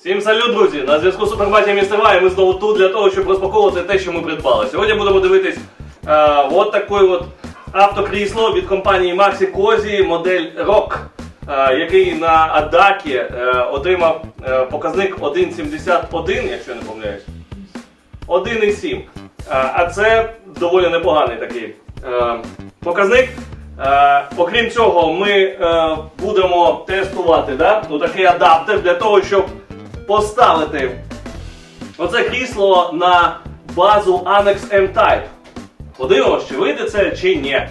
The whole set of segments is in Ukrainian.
Всім салют, друзі! На зв'язку з Супербатія Містера, і ми знову тут для того, щоб розпаковувати те, що ми придбали. Сьогодні будемо дивитись е, от таке от автокрісло від компанії Maxi Cozy, модель ROC, е, який на Адакі е, отримав е, показник 1.71, якщо я не помиляюсь. 1,7. Е, А це доволі непоганий такий е, показник. Е, Окрім цього, ми е, будемо тестувати да, ну, такий адаптер для того, щоб поставити оце крісло на базу Annex M-Type. Подивимось, чи вийде це, чи ні.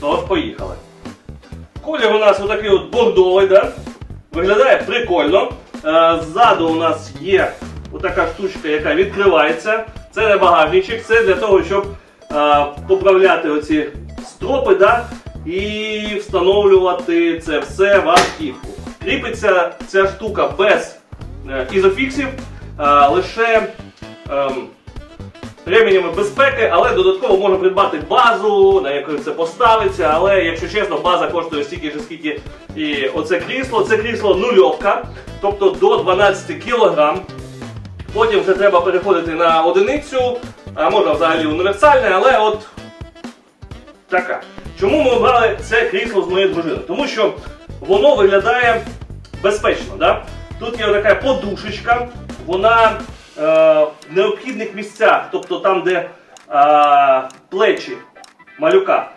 Тож, поїхали. Колір у нас отакий от бордовий, да? виглядає прикольно. Е, Ззаду у нас є отака штучка, яка відкривається. Це не багажничок, це для того, щоб е, поправляти оці стропи да? і встановлювати це все в автівку. Кріпиться ця штука без ізофіксів, е, лише ем, ременями безпеки, але додатково можна придбати базу, на яку це поставиться. Але якщо чесно, база коштує стільки ж, скільки і оце крісло. Це крісло нульовка, тобто до 12 кг. Потім вже треба переходити на одиницю, а можна взагалі універсальне, але от така. Чому ми обрали це крісло з моєю дружиною? Тому що воно виглядає безпечно. Да? Тут є така подушечка, вона е, в необхідних місцях, тобто там, де е, плечі малюка,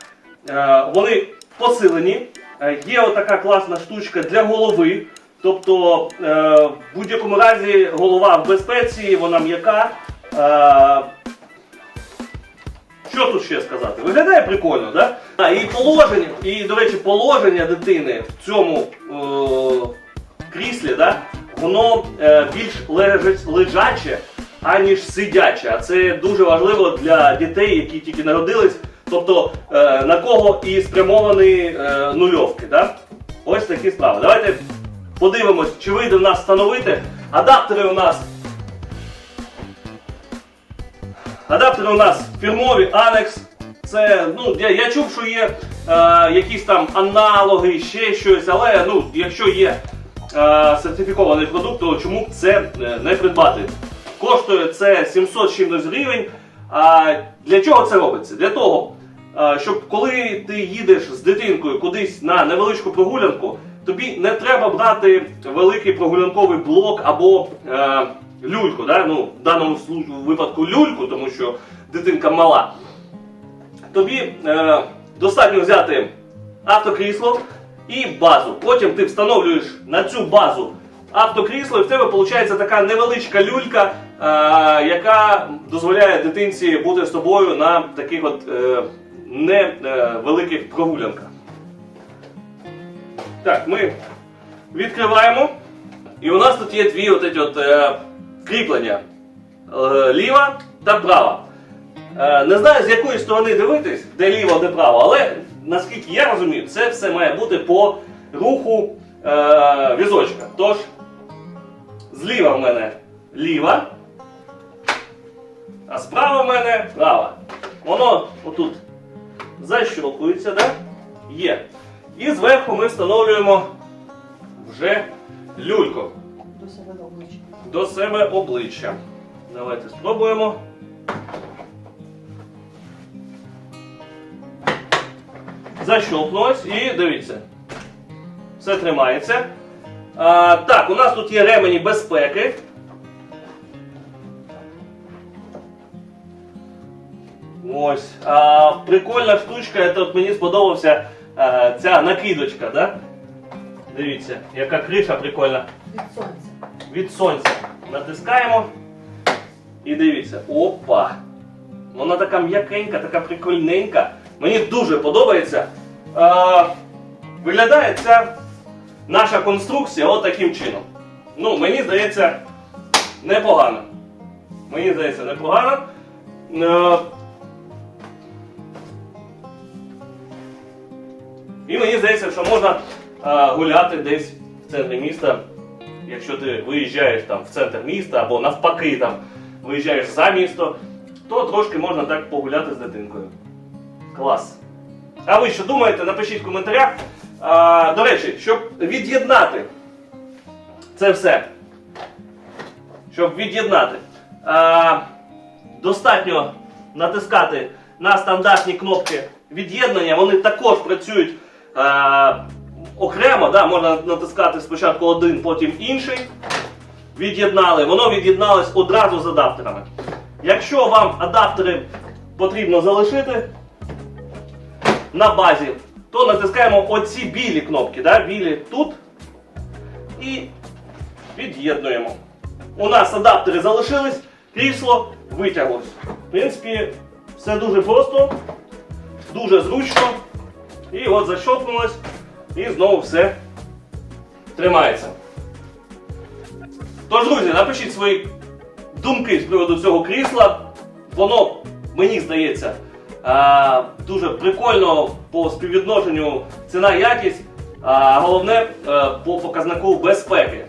е, вони посилені. Е, Є отака класна штучка для голови. Тобто е, в будь-якому разі голова в безпеці, вона м'яка. Е, що тут ще сказати? Виглядає прикольно, да? І положення, і, до речі, положення дитини в цьому е, кріслі, да? воно е, більш лежа- лежаче, аніж сидяче. А це дуже важливо для дітей, які тільки народились. Тобто е, на кого і спрямовані е, нульовки. Да? Ось такі справи. Давайте подивимось, чи вийде в нас встановити. Адаптери у нас Адаптери у нас фірмові Annex. Це, ну, я, я чув, що є е, якісь там аналоги, ще щось, але ну, якщо є сертифікований продукт, то чому б це е, не придбати? Коштує це 700 з чимось гривень. А для чого це робиться? Для того, е, щоб коли ти їдеш з дитинкою кудись на невеличку прогулянку, тобі не треба брати великий прогулянковий блок або е, люльку. Да? Ну, в даному випадку люльку, тому що дитинка мала. Тобі е, достатньо взяти автокрісло і базу. Потім ти встановлюєш на цю базу автокрісло, і в тебе виходить така невеличка люлька, е, яка дозволяє дитинці бути з тобою на таких от е, невеликих прогулянках. Так, ми відкриваємо. І у нас тут є дві от от, е, кріплення: е, ліва та права. Е, не знаю, з якої сторони дивитись, де ліво, де право, але наскільки я розумію, це все має бути по руху е, візочка. Тож, зліва в мене ліва, а справа в мене права. Воно отут защелкується, да? Є. І зверху ми встановлюємо вже люльку до себе обличчя. до себе обличчя. Давайте спробуємо. Защолкнулось і дивіться. Все тримається. А, так, у нас тут є ремені безпеки. Ось. А, прикольна штучка, це от мені сподобався а, ця накидочка, да? Дивіться, яка криша прикольна Від сонця. від сонця. Натискаємо. І дивіться. Опа! Вона така м'якенька, така прикольненька. Мені дуже подобається. Е, виглядає ця наша конструкція от таким чином. Ну, мені здається, непогано. Мені здається, непогано. Е, і мені здається, що можна е, гуляти десь в центрі міста якщо ти виїжджаєш там в центр міста або навпаки там виїжджаєш за місто, то трошки можна так погуляти з дитинкою. Клас. А ви що думаєте? Напишіть в коментарях. А, до речі, щоб від'єднати це все щоб від'єднати. Достатньо натискати на стандартні кнопки від'єднання. Вони також працюють а, окремо. Да? Можна натискати спочатку один, потім інший. Від'єднали. Воно від'єдналось одразу з адаптерами. Якщо вам адаптери потрібно залишити на базі, то натискаємо оці білі кнопки, да? білі тут і від'єднуємо. У нас адаптери залишились, крісло витяглось. В принципі, все дуже просто, дуже зручно. І от защопнулось, і знову все тримається. Тож, друзі, напишіть свої думки з приводу цього крісла. Воно, мені здається, дуже прикольно по співвідношенню ціна-якість, а головне е, по показнику безпеки.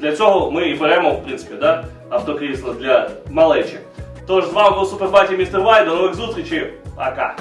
Для цього ми і беремо, в принципі, да, автокрісло для малечі. Тож з вами був Супербаті Містер Вай. До нових зустрічей. Пока!